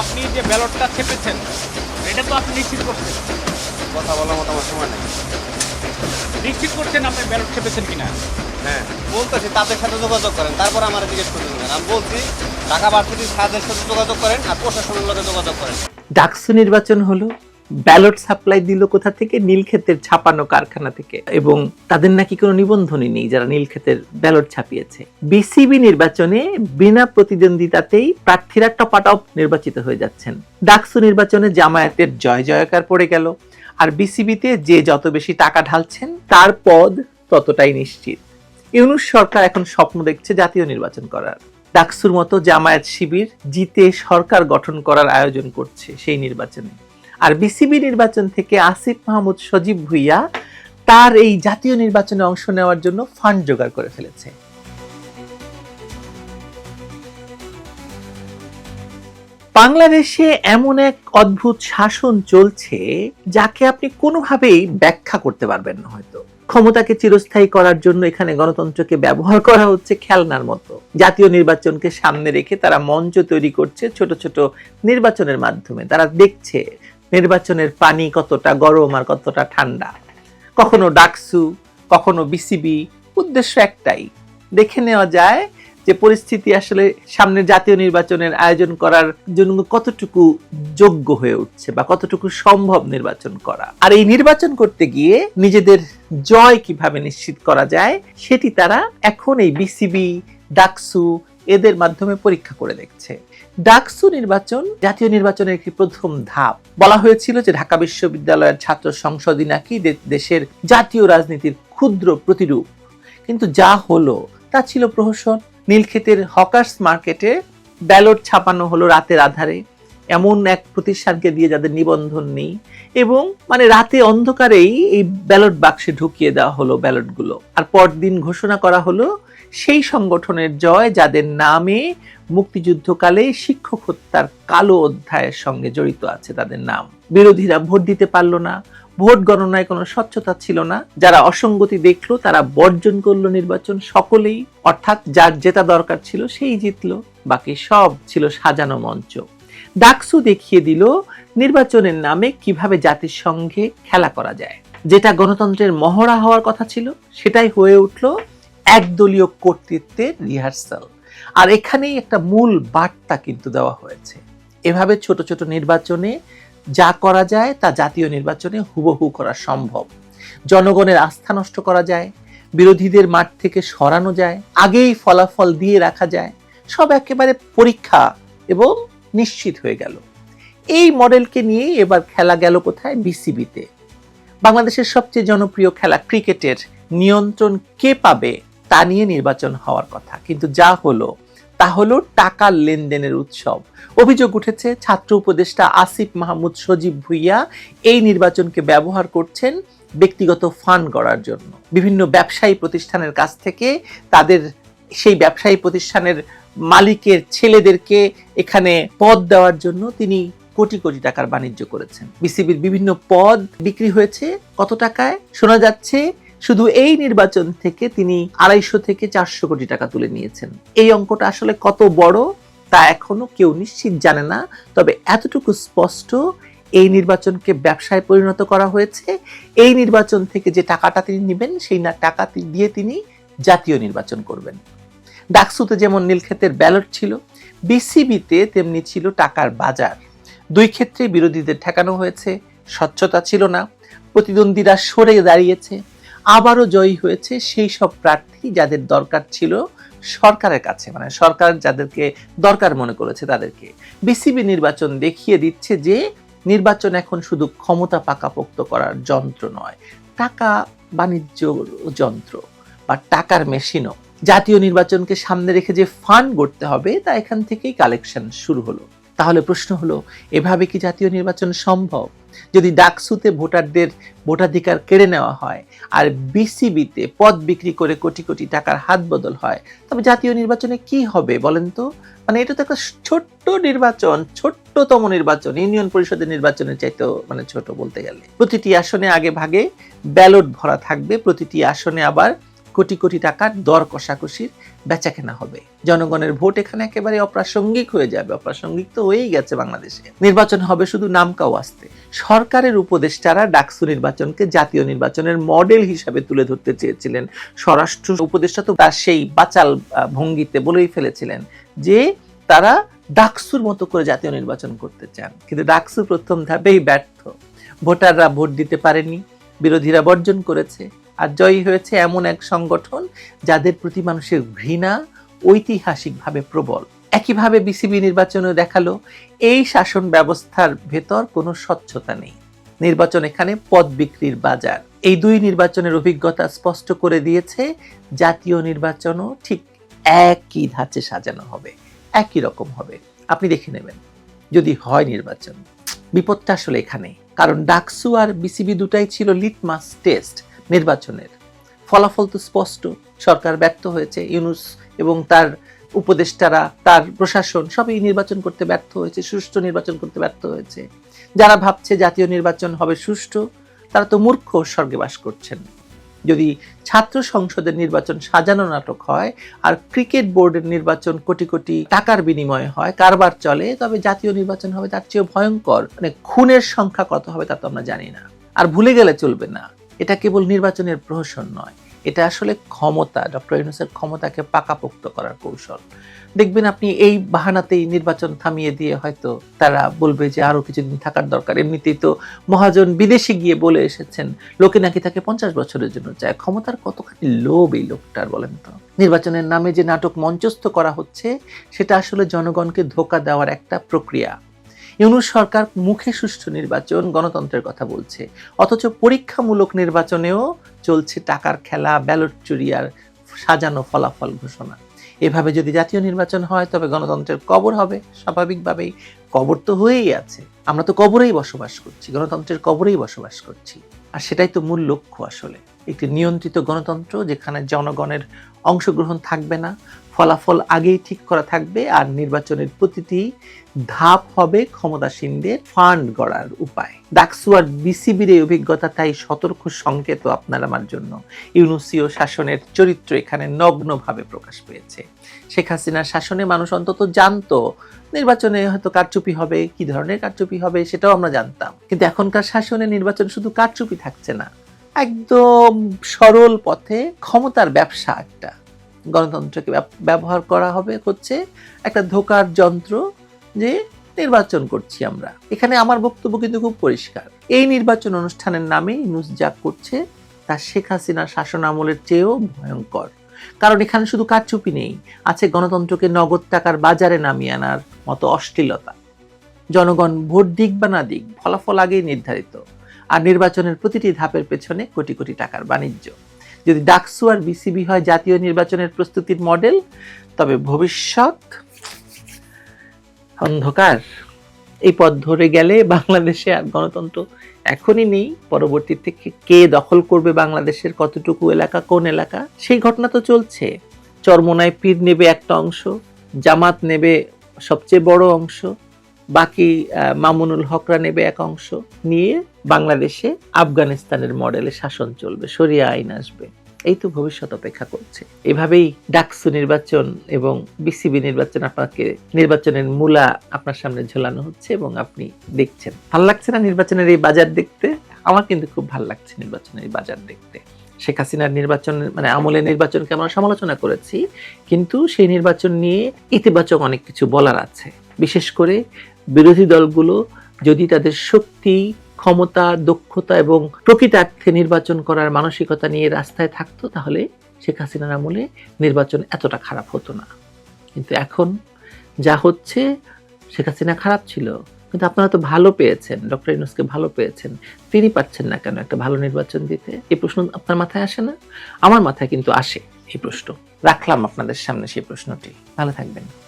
আপনি যে ব্যালটটা ছেপেছেন এটা তো আপনি নিশ্চিত করছেন। কথা বলার মতো আমার সময় নেই। নিশ্চিত করছেন আপনি ব্যালট ছেপেছেন কিনা? হ্যাঁ বলতেছি তাদের সাথে যোগাযোগ করেন তারপর আমার জিজ্ঞেস করতে? আমি বলছি ঢাকা ভার্সিটির সাথে যোগাযোগ করেন আর প্রশাসনের লোকে যোগাযোগ করেন। ডাকসু নির্বাচন হলো ব্যালট সাপ্লাই দিল কোথা থেকে? নীলক্ষেতের ছাপানো কারখানা থেকে। এবং তাদের নাকি কোনো নিবন্ধনই নেই যারা নীলক্ষেতের ব্যালট ছাপিয়েছে। বিসিবি নির্বাচনে বিনা প্রতিদ্বন্দ্বিতাতেই প্রার্থীরা টপাটপ নির্বাচিত হয়ে যাচ্ছেন। ডাকসু নির্বাচনে জামায়াতের জয় জয়কার পড়ে গেল। আর বিসিবিতে যে যত বেশি টাকা ঢালছেন, তার পদ ততটাই নিশ্চিত। ইউনুস সরকার এখন স্বপ্ন দেখছে জাতীয় নির্বাচন করার। ডাকসুর মতো জামায়াত শিবির জিতে সরকার গঠন করার আয়োজন করছে সেই নির্বাচনে। আর বিসিবি নির্বাচন থেকে আসিফ মাহমুদ সজীব ভুইয়া তার এই জাতীয় নির্বাচনে অংশ নেওয়ার জন্য ফান্ড জোগাড় করে ফেলেছে। বাংলাদেশে এমন এক অদ্ভুত শাসন চলছে যাকে আপনি কোনোভাবেই ব্যাখ্যা করতে পারবেন না হয়তো। ক্ষমতাকে চিরস্থায়ী করার জন্য এখানে গণতন্ত্রকে ব্যবহার করা হচ্ছে খেলনার মতো। জাতীয় নির্বাচনকে সামনে রেখে তারা মঞ্চ তৈরি করছে ছোট ছোট নির্বাচনের মাধ্যমে। তারা দেখছে নির্বাচনের পানি কতটা গরম আর কতটা ঠান্ডা? কখনো ডাকসু, কখনো বিসিবি, উদ্দেশ্য একটাই। দেখে নেওয়া যায় যে পরিস্থিতি আসলে সামনে জাতীয় নির্বাচনের আয়োজন করার জন্য কতটুকু যোগ্য হয়ে উঠছে বা কতটুকু সম্ভব নির্বাচন করা। আর এই নির্বাচন করতে গিয়ে নিজেদের জয় কীভাবে নিশ্চিত করা যায়, সেটি তারা এখন এই বিসিবি, ডাকসু এদের মাধ্যমে পরীক্ষা করে দেখছে। ডাকসু নির্বাচন জাতীয় নির্বাচনের একটি প্রথম ধাপ। বলা হয়েছিল যে ঢাকা বিশ্ববিদ্যালয়ের ছাত্র সংসদই নাকি দেশের জাতীয় রাজনীতির ক্ষুদ্র প্রতিরূপ। কিন্তু যা হলো, তা ছিল প্রহসন। নীলক্ষেতের হকার্স মার্কেটে ব্যালট ছাপানো হলো রাতের আধারে। এমন এক প্রতিষ্ঠানকে দিয়ে যাদের নিবন্ধন নেই। এবং মানে রাতে অন্ধকারেই এই ব্যালট বাক্সে ঢুকিয়ে দেওয়া হলো ব্যালটগুলো। আর পরদিন ঘোষণা করা হলো সেই সংগঠনের জয় যাদের নামে মুক্তিযুদ্ধকালে শিক্ষক হত্যার কালো অধ্যায়ের সঙ্গে জড়িত আছে তাদের নাম। বিরোধীরা ভোট দিতে পারল না, ভোট গণনায় কোনো স্বচ্ছতা ছিল না, যারা অসঙ্গতি দেখল তারা বর্জন করল নির্বাচন সকলেই, অর্থাৎ যার জেতা দরকার ছিল সেই জিতলো, বাকি সব ছিল সাজানো মঞ্চ। ডাকসু দেখিয়ে দিল নির্বাচনের নামে কীভাবে জাতির সঙ্গে খেলা করা যায়। যেটা গণতন্ত্রের মহড়া হওয়ার কথা ছিল, সেটাই হয়ে উঠল একদলীয় কর্তৃত্বের রিহার্সাল। আর এখানেই একটা মূল বার্তা কিন্তু দেওয়া হয়েছে। এভাবে ছোট ছোট নির্বাচনে যা করা যায়, তা জাতীয় নির্বাচনে হুবহু করা সম্ভব। জনগণের আস্থা নষ্ট করা যায়, বিরোধীদের মাঠ থেকে সরানো যায়, আগেই ফলাফল দিয়ে রাখা যায়, সব একেবারে পরীক্ষা এবং নিশ্চিত হয়ে গেল। এই মডেলকে নিয়ে এবার খেলা গেল কোথায়? বিসিবিতে। বাংলাদেশের সবচেয়ে জনপ্রিয় খেলা ক্রিকেটের নিয়ন্ত্রণ কে পাবে? তা নিয়ে নির্বাচন হওয়ার কথা। কিন্তু যা হলো, তা হলো টাকা লেনদেনের উৎসব। অভিযোগ উঠেছে, ছাত্র উপদেষ্টা আসিফ মাহমুদ সজীব ভুইয়া এই নির্বাচনকে ব্যবহার করছেন ব্যক্তিগত ফান্ড করার জন্য। বিভিন্ন ব্যবসায়ী প্রতিষ্ঠানের কাছ থেকে তাদের সেই ব্যবসায়ী প্রতিষ্ঠানের মালিকের ছেলেদেরকে এখানে পদ দেওয়ার জন্য তিনি কোটি কোটি টাকার বাণিজ্য করেছেন। বিসিবির বিভিন্ন পদ বিক্রি হয়েছে। কত টাকায়? শোনা যাচ্ছে শুধু এই নির্বাচন থেকে তিনি আড়াইশো থেকে চারশো কোটি টাকা তুলে নিয়েছেন। এই অঙ্কটা আসলে কত বড় তা এখনও কেউ নিশ্চিত জানে না, তবে এতটুকু স্পষ্ট এই নির্বাচনকে ব্যবসায় পরিণত করা হয়েছে। এই নির্বাচন থেকে যে টাকাটা তিনি নেবেন, সেই না টাকা দিয়ে তিনি জাতীয় নির্বাচন করবেন। ডাকসুতে যেমন নীলক্ষেতের ব্যালট ছিল, বিসিবিতে তেমনি ছিল টাকার বাজার। দুই ক্ষেত্রে বিরোধীদের ঠেকানো হয়েছে, স্বচ্ছতা ছিল না, প্রতিদ্বন্দ্বীরা সরে দাঁড়িয়েছে আবারও জয়ী হয়েছে সেই সব প্রার্থী যাদের দরকার ছিল সরকারের কাছে মানে সরকার যাদেরকে দরকার মনে করেছে তাদেরকে। বিসিবি নির্বাচন দেখিয়ে দিচ্ছে যে নির্বাচন এখন শুধু ক্ষমতা পাকাপোক্ত করার যন্ত্র নয়, টাকা বাণিজ্য যন্ত্র বা টাকার মেশিনও। জাতীয় নির্বাচনকে সামনে রেখে যে ফান্ড গড়তে হবে তা এখান থেকেই কালেকশন শুরু হলো। তাহলে প্রশ্ন হলো, এভাবে কি জাতীয় নির্বাচন সম্ভব? যদি ডাকসুতে ভোটারদের ভোটাধিকার কেড়ে নেওয়া হয় আর বিসিবিতে পদ বিক্রি করে কোটি কোটি টাকার হাত বদল হয়, তবে জাতীয় নির্বাচনে কি হবে বলেন তো? মানে এটা তো একটা ছোট্ট নির্বাচন, ছোট্টতম নির্বাচন, ইউনিয়ন পরিষদের নির্বাচনের চাইতেও মানে ছোট বলতে গেলে। প্রতিটি আসনে আগে ভাগে ব্যালট ভরা থাকবে, প্রতিটি আসনে আবার কোটি কোটি টাকার দর কষাকষির বেচাকেনা হবে। জনগণের ভোট এখানে একেবারে অপ্রাসঙ্গিক হয়ে যাবে। অপ্রাসঙ্গিক তো হয়েই গেছে বাংলাদেশে। নির্বাচন হবে শুধু নামকাও আসতে সরকারের উপদেষ্টারা ডাকসু নির্বাচনকে জাতীয় নির্বাচনের মডেল হিসাবে তুলে ধরতে চেয়েছিলেন। স্বরাষ্ট্র উপদেষ্টা তো তার সেই বাচাল ভঙ্গিতে বলেই ফেলেছিলেন যে তারা ডাকসুর মতো করে জাতীয় নির্বাচন করতে চান। কিন্তু ডাকসু প্রথম ধাপেই ব্যর্থ। ভোটাররা ভোট দিতে পারেনি বিরোধীরা বর্জন করেছে। আর জয়ী হয়েছে এমন এক সংগঠন যাদের প্রতি মানুষের ঘৃণা ঐতিহাসিকভাবে প্রবল। একইভাবে বিসিবি নির্বাচনে দেখাল, এই শাসন ব্যবস্থার ভেতর কোনো স্বচ্ছতা নেই। নির্বাচন এখানে পদ বিক্রির বাজার। এই দুই নির্বাচনের অভিজ্ঞতা স্পষ্ট করে দিয়েছে, জাতীয় নির্বাচনও ঠিক একই ধাঁচে সাজানো হবে, একই রকম হবে। আপনি দেখে নেবেন, যদি হয় নির্বাচন। বিপদটা আসলে এখানে। কারণ ডাকসু আর বিসিবি দুটাই ছিল লিটমাস টেস্ট নির্বাচনের। ফলাফল তো স্পষ্ট। সরকার ব্যর্থ হয়েছে, ইউনুস এবং তার উপদেষ্টারা, তার প্রশাসন সবই নির্বাচন করতে ব্যর্থ হয়েছে, সুষ্ঠু নির্বাচন করতে ব্যর্থ হয়েছে। যারা ভাবছে জাতীয় নির্বাচন হবে সুষ্ঠু, তারা তো মূর্খ স্বর্গে বাস করছেন। যদি ছাত্র সংসদের নির্বাচন সাজানো নাটক হয় আর ক্রিকেট বোর্ডের নির্বাচন কোটি কোটি টাকার বিনিময়ে হয়, কারবার চলে, তবে জাতীয় নির্বাচন হবে তার চেয়েও ভয়ঙ্কর। মানে খুনের সংখ্যা কত হবে তা তো আমরা জানি না। আর ভুলে গেলে চলবে না। এটা কেবল নির্বাচনের প্রহসন নয়, এটা আসলে ক্ষমতা, ডক্টর ইউনুসের ক্ষমতাকে পাকাপোক্ত করার কৌশল। দেখবেন আপনি এই বাহানাতেই নির্বাচন থামিয়ে দিয়ে হয়তো তারা বলবে যে আরও কিছুদিন থাকার দরকার। এমনিতেই তো মহাজন বিদেশে গিয়ে বলে এসেছেন, লোকে নাকি তাকে পঞ্চাশ বছরের জন্য চায়। ক্ষমতার কতখানি লোভ এই লোকটার বলেন তো? নির্বাচনের নামে যে নাটক মঞ্চস্থ করা হচ্ছে, সেটা আসলে জনগণকে ধোকা দেওয়ার একটা প্রক্রিয়া। ইউনুস সরকার মুখে সুষ্ঠু নির্বাচন গণতন্ত্রের কথা বলছে। অথচ পরীক্ষামূলক নির্বাচনেও চলছে টাকার খেলা, ব্যালট চুরি আর সাজানো ফলাফল ঘোষণা। এভাবে যদি জাতীয় নির্বাচন হয়, তবে গণতন্ত্রের কবর হবে। স্বাভাবিকভাবেই কবর তো হয়েই আছে। আমরা তো কবরেই বসবাস করছি, গণতন্ত্রের কবরেই বসবাস করছি। আর সেটাই তো মূল লক্ষ্য আসলে। একটি নিয়ন্ত্রিত গণতন্ত্র যেখানে জনগণের অংশগ্রহণ থাকবে না ফলাফল আগেই ঠিক করা থাকবে আর নির্বাচনের প্রতিটি ধাপ হবে ক্ষমতাসীনদের ফান্ড গড়ার উপায়। ডাকসু আর বিসিবির এই অভিজ্ঞতা, তাই সতর্ক সংকেত আপনার আমার জন্য। ইউনুসীয় শাসনের চরিত্র এখানে নগ্নভাবে প্রকাশ পেয়েছে। শেখ হাসিনার শাসনে মানুষ অন্তত জানতো নির্বাচনে হয়তো কারচুপি হবে, কি ধরনের কারচুপি হবে সেটাও আমরা জানতাম। কিন্তু এখনকার শাসনে নির্বাচন শুধু কারচুপি থাকছে না, একদম সরল পথে ক্ষমতার ব্যবসা একটা। গণতন্ত্রকে ব্যবহার করা হবে, হচ্ছে একটা ধোকার যন্ত্র যে নির্বাচন করছি আমরা। এখানে আমার বক্তব্য কিন্তু খুব পরিষ্কার। এই নির্বাচন অনুষ্ঠানের নামে ইউনুস যা করছে তা শেখ হাসিনার শাসন আমলের চেয়েও ভয়ঙ্কর। কারণ এখানে শুধু কারচুপি নেই, আছে গণতন্ত্রকে নগদ টাকার বাজারে নামিয়ে আনার মতো অশ্লীলতা। জনগণ ভোট দিক বা না দিক, ফলাফল আগেই নির্ধারিত। আর নির্বাচনের প্রতিটি ধাপের পেছনে কোটি কোটি টাকার বাণিজ্য। যদি ডাকসু আর বিসিবি হয় জাতীয় নির্বাচনের প্রস্তুতির মডেল, তবে ভবিষ্যৎ অন্ধকার। এই পথ ধরে গেলে বাংলাদেশে আর গণতন্ত্র এখনই নেই। পরবর্তী থেকে কে দখল করবে বাংলাদেশের কতটুকু এলাকা, কোন এলাকা? সেই ঘটনা তো চলছে। চরমোনায় পীর নেবে একটা অংশ, জামাত নেবে সবচেয়ে বড় অংশ, বাকি মামুনুল হকরা নেবে এক অংশ। নিয়ে বাংলাদেশে আফগানিস্তানের মডেলে শাসন চলবে, সরিয়া আইন আসবে। এই তো ভবিষ্যৎ অপেক্ষা করছে। এভাবেই ডাকসু নির্বাচন এবং বিসিবি নির্বাচন আপনাকে, নির্বাচনের মূলা আপনার সামনে ঝোলানো হচ্ছে এবং আপনি দেখছেন। ভালো লাগছে না নির্বাচনের এই বাজার দেখতে? আমার কিন্তু খুব ভালো লাগছে নির্বাচনের এই বাজার দেখতে। শেখ হাসিনার নির্বাচন মানে আমলে নির্বাচনকে আমরা সমালোচনা করেছি, কিন্তু সেই নির্বাচন নিয়ে ইতিবাচক অনেক কিছু বলার আছে। বিশেষ করে বিরোধী দলগুলো যদি তাদের শক্তি ক্ষমতা, দক্ষতা এবং প্রকৃতার্থে নির্বাচন করার মানসিকতা নিয়ে রাস্তায় থাকতো, তাহলে শেখ হাসিনার আমলে নির্বাচন এতটা খারাপ হতো না। কিন্তু এখন যা হচ্ছে, শেখ হাসিনা খারাপ ছিল। কিন্তু আপনারা তো ভালো পেয়েছেন, ডক্টর ইউনুসকে ভালো পেয়েছেন। তিনি পাচ্ছেন না কেন একটা ভালো নির্বাচন দিতে? এই প্রশ্ন আপনার মাথায় আসে না? আমার মাথায় কিন্তু আসে এই প্রশ্ন। রাখলাম আপনাদের সামনে সেই প্রশ্নটি। ভালো থাকবেন।